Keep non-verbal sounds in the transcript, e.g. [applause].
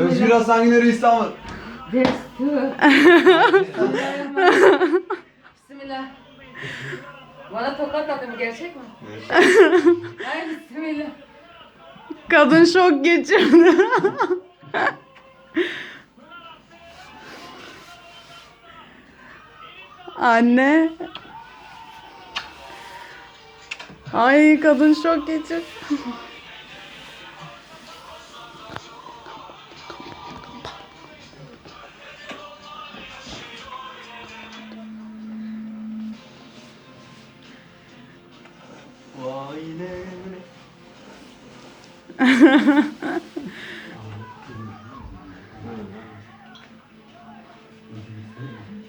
Özgür Hasan Güner'i İstanbul. Destur. Bismillah. Bana tokat attı bu gerçek mi? Ay bismillah. Kadın şok geçirdi. Anne. Ay kadın şok geçir. Mm-hmm. [laughs]